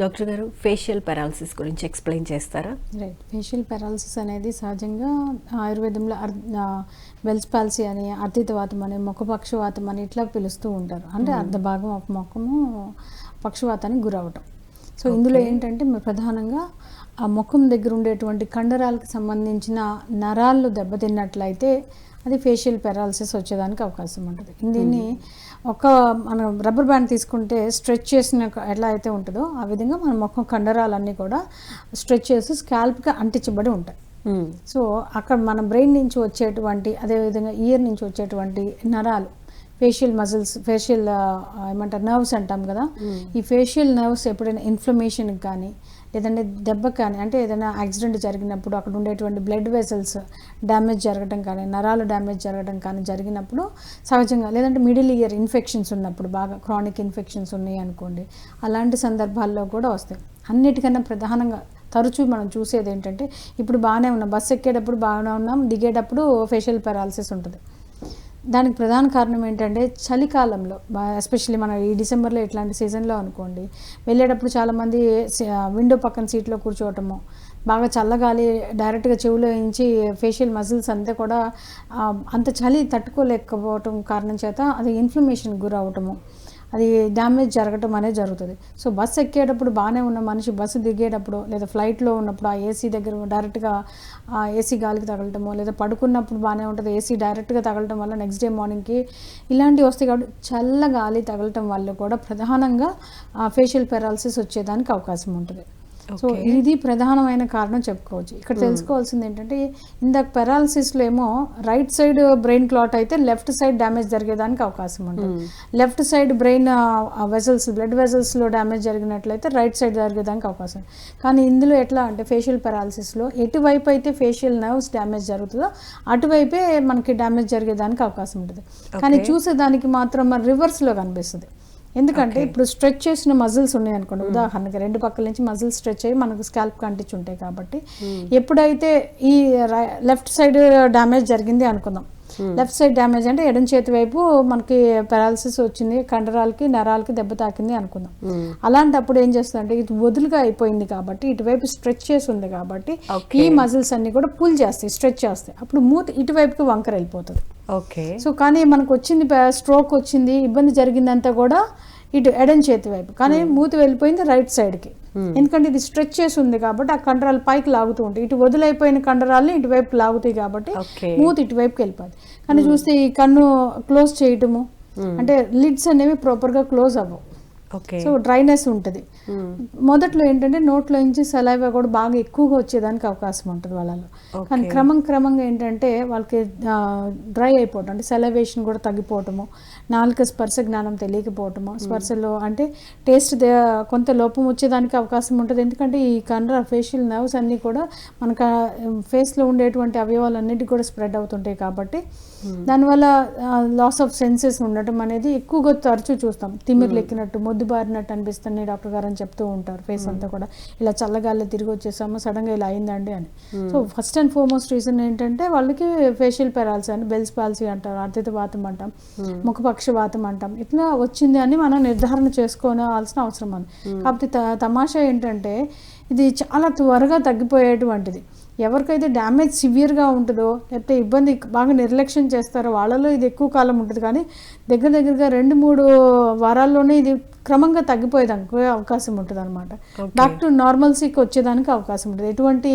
Doctor గారు facial paralysis గురించి explain చేస్తారా? రైట్ ఫేషియల్ పెరాలసిస్ అనేది సహజంగా ఆయుర్వేదంలో అర్ వెల్స్ పాలసీ అని అర్ధితవాతం అని ముఖపక్షవాతం అని ఇట్లా పిలుస్తూ ఉంటారు. అంటే అర్ధ భాగం ఒక ముఖము పక్షవాతానికి గురవటం. సో ఇందులో ఏంటంటే ప్రధానంగా ఆ ముఖం దగ్గర ఉండేటువంటి కండరాలకు సంబంధించిన నరాలు దెబ్బతిన్నట్లయితే అది ఫేషియల్ పెరాలసిస్ వచ్చేదానికి అవకాశం ఉంటుంది. దీన్ని ఒక మనం రబ్బర్ బ్యాండ్ తీసుకుంటే స్ట్రెచ్ చేసిన ఎట్లా అయితే ఉంటుందో ఆ విధంగా మన ముఖం కండరాలన్నీ కూడా స్ట్రెచ్ చేసి స్కాల్ప్కి అంటించబడి ఉంటాయి. సో అక్కడ మన బ్రెయిన్ నుంచి వచ్చేటువంటి అదేవిధంగా ఇయర్ నుంచి వచ్చేటువంటి నరాలు ఫేషియల్ మజిల్స్ ఫేషియల్ ఏమంటారు నర్వ్స్ అంటాం కదా. ఈ ఫేషియల్ నర్వ్స్ ఎప్పుడైనా ఇన్ఫ్లమేషన్కి కానీ లేదంటే దెబ్బ కానీ అంటే ఏదైనా యాక్సిడెంట్ జరిగినప్పుడు అక్కడ ఉండేటువంటి బ్లడ్ వెసల్స్ డ్యామేజ్ జరగడం కానీ నరాలు డ్యామేజ్ జరగడం కానీ జరిగినప్పుడు సహజంగా లేదంటే మిడిల్ ఇయర్ ఇన్ఫెక్షన్స్ ఉన్నప్పుడు బాగా క్రానిక్ ఇన్ఫెక్షన్స్ ఉన్నాయి అనుకోండి అలాంటి సందర్భాల్లో కూడా వస్తాయి. అన్నిటికన్నా ప్రధానంగా తరచూ మనం చూసేది ఏంటంటే ఇప్పుడు బాగానే ఉన్నాం బస్సు ఎక్కేటప్పుడు బాగానే ఉన్నాం దిగేటప్పుడు ఫేషియల్ పెరాలసిస్ ఉంటుంది. దానికి ప్రధాన కారణం ఏంటంటే చలికాలంలో ఎస్పెషల్లీ మన ఈ డిసెంబర్లో ఇట్లాంటి సీజన్లో అనుకోండి వెళ్ళేటప్పుడు చాలామంది విండో పక్కన సీట్లో కూర్చోవటము బాగా చల్లగాలి డైరెక్ట్గా చెవిలో ఇంచి ఫేషియల్ మజిల్స్ అంతా కూడా అంత చలి తట్టుకోలేకపోవటం కారణం చేత అది ఇన్ఫ్లమేషన్ గురవటము అది డ్యామేజ్ జరగటం అనేది జరుగుతుంది. సో బస్సు ఎక్కేటప్పుడు బాగానే ఉన్న మనిషి బస్సు దిగేటప్పుడు లేదా ఫ్లైట్లో ఉన్నప్పుడు ఆ ఏసీ దగ్గర డైరెక్ట్గా ఆ ఏసీ గాలికి తగలటమో లేదా పడుకున్నప్పుడు బాగానే ఉంటుంది ఏసీ డైరెక్ట్గా తగలటం వల్ల నెక్స్ట్ డే మార్నింగ్కి ఇలాంటివి వస్తాయి కాబట్టి చల్ల గాలి తగలటం వల్ల కూడా ప్రధానంగా ఫేషియల్ పెరాలసిస్ వచ్చేదానికి అవకాశం ఉంటుంది. సో. ఇది ప్రధానమైన కారణం చెప్పుకోవచ్చు. ఇక్కడ తెలుసుకోవాల్సింది ఏంటంటే ఇందాక పెరాలసిస్లో ఏమో రైట్ సైడ్ బ్రెయిన్ క్లాట్ అయితే లెఫ్ట్ సైడ్ డ్యామేజ్ జరిగేదానికి అవకాశం ఉంటుంది. Left side brain vessels blood వెజల్స్లో damage జరిగినట్లయితే రైట్ సైడ్ జరిగేదానికి అవకాశం. కానీ ఇందులో ఎట్లా అంటే ఫేషియల్ పెరాలసిస్లో ఎటువైపు అయితే ఫేషియల్ నర్వ్స్ డ్యామేజ్ జరుగుతుందో అటువైపే మనకి డ్యామేజ్ జరిగేదానికి అవకాశం ఉంటుంది. కానీ. చూసేదానికి మాత్రం మన రివర్స్లో కనిపిస్తుంది. ఎందుకంటే. ఇప్పుడు స్ట్రెచ్ చేసిన మజిల్స్ ఉన్నాయి అనుకోండి. ఉదాహరణకి రెండు పక్కల నుంచి మజిల్స్ స్ట్రెచ్ అయ్యి మనకు స్కాల్ప్ కంటించి ఉంటాయి కాబట్టి ఎప్పుడైతే ఈ లెఫ్ట్ సైడ్ డ్యామేజ్ జరిగింది అనుకుందాం. లెఫ్ట్ సైడ్ డ్యామేజ్ అంటే ఎడం చేతి వైపు మనకి పెరాలసిస్ వచ్చింది కండరాలకి నరాలకి దెబ్బ తాకింది అనుకుందాం. అలాంటప్పుడు ఏం చేస్తుందంటే ఇది వదులుగా అయిపోయింది కాబట్టి ఇటువైపు స్ట్రెచ్ చేసి ఉంది కాబట్టి. ఈ మజిల్స్ అన్ని కూడా పుల్ చేస్తాయి స్ట్రెచ్ చేస్తాయి. అప్పుడు మూతి ఇటువైపుకి వంకర వెళ్ళిపోతుంది ఓకే సో కానీ మనకు వచ్చింది స్ట్రోక్ వచ్చింది ఇబ్బంది జరిగిందంతా కూడా ఇటు ఎడం చేతి వైపు. కానీ మూతి వెళ్ళిపోయింది రైట్ సైడ్కి ఎందుకంటే ఇది స్ట్రెచ్ చేసి ఉంది కాబట్టి ఆ కండరాలు పైకి లాగుతూ ఉంటాయి. ఇటు వదిలైపోయిన కండరాలని ఇటువైపు లాగుతాయి కాబట్టి. మూతి ఇటువైపుకి వెళ్ళిపోద్ది కానీ చూస్తే ఈ కన్ను క్లోజ్ చేయటము అంటే లిడ్స్ అనేవి ప్రాపర్గా క్లోజ్ అవ్వవు. సో డ్రైనెస్ ఉంటుంది. మొదట్లో ఏంటంటే నోట్లో నుంచి సలైవా కూడా బాగా ఎక్కువగా వచ్చేదానికి అవకాశం ఉంటుంది వాళ్ళలో. కానీ. క్రమం క్రమంగా ఏంటంటే వాళ్ళకి డ్రై అయిపోవటం అంటే సెలవేషన్ కూడా తగ్గిపోవటము నాలుక స్పర్శ జ్ఞానం తెలియకపోవటము. స్పర్శలో అంటే టేస్ట్ కొంత లోపం వచ్చేదానికి అవకాశం ఉంటుంది. ఎందుకంటే ఈ కండ్ర ఫేషియల్ నర్వ్స్ అన్నీ కూడా మనకు ఫేస్లో ఉండేటువంటి అవయవాలన్నిటి కూడా స్ప్రెడ్ అవుతుంటాయి కాబట్టి దానివల్ల లాస్ ఆఫ్ సెన్సెస్ ఉండటం అనేది ఎక్కువగా తరచూ చూస్తాం. తిమ్మిర్లు ఎక్కినట్టు మొద్దు బారినట్టు అనిపిస్తుంది డాక్టర్ గారు అని చెప్తూ ఉంటారు ఫేస్ అంతా కూడా. ఇలా చల్లగాల్లో తిరిగి వచ్చేసాము సడన్గా ఇలా అయిందండి అని. So first and foremost reason ఏంటంటే వాళ్ళకి ఫేషియల్ పెరాల్సీ అని బెల్స్ పాలసీ అంటారు అర్థిత వాతం అంటాం ముఖపక్షవాతం అంటాం. ఇట్లా వచ్చింది అని మనం నిర్ధారణ చేసుకోవాల్సిన అవసరం ఉంది కాకపోతే త- తమాషా ఏంటంటే ఇది చాలా త్వరగా తగ్గిపోయేటువంటిది. ఎవరికైతే డ్యామేజ్ సివియర్గా ఉంటుందో లేకపోతే ఇబ్బంది బాగా నిర్లక్ష్యం చేస్తారో వాళ్ళలో ఇది ఎక్కువ కాలం ఉంటుంది. కానీ దగ్గర దగ్గరగా రెండు మూడు వారాల్లోనే ఇది క్రమంగా తగ్గిపోయేదానికి అవకాశం ఉంటుంది అనమాట. బ్యాక్ టు నార్మల్సీకి వచ్చేదానికి అవకాశం ఉంటుంది. ఎటువంటి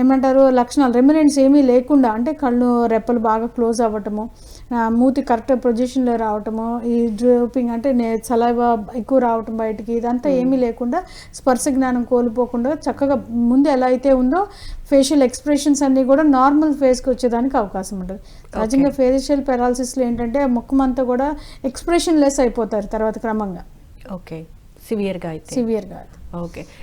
ఏమంటారు లక్షణాలు రెమినెంట్స్ ఏమీ లేకుండా అంటే కళ్ళు రెప్పలు బాగా క్లోజ్ అవ్వటము మూతి కరెక్ట్ పొజిషన్లో రావటము ఈ డ్రూపింగ్ అంటే సలైవా ఎక్కువ రావటం బయటికి ఇదంతా ఏమీ లేకుండా స్పర్శ జ్ఞానం కోల్పోకుండా చక్కగా ముందు ఎలా అయితే ఉందో ఫేషియల్ ఎక్స్ప్రెషన్స్ అన్నీ కూడా నార్మల్ ఫేస్కి వచ్చేదానికి అవకాశం ఉంటుంది. సహజంగా ఫేషియల్ పెరాలసిస్లో ఏంటంటే ముఖం అంతా కూడా ఎక్స్ప్రెషన్ లెస్ అయిపోతారు తర్వాత క్రమంగా. ఓకే సివియర్గా అయితే సివియర్గా ఓకే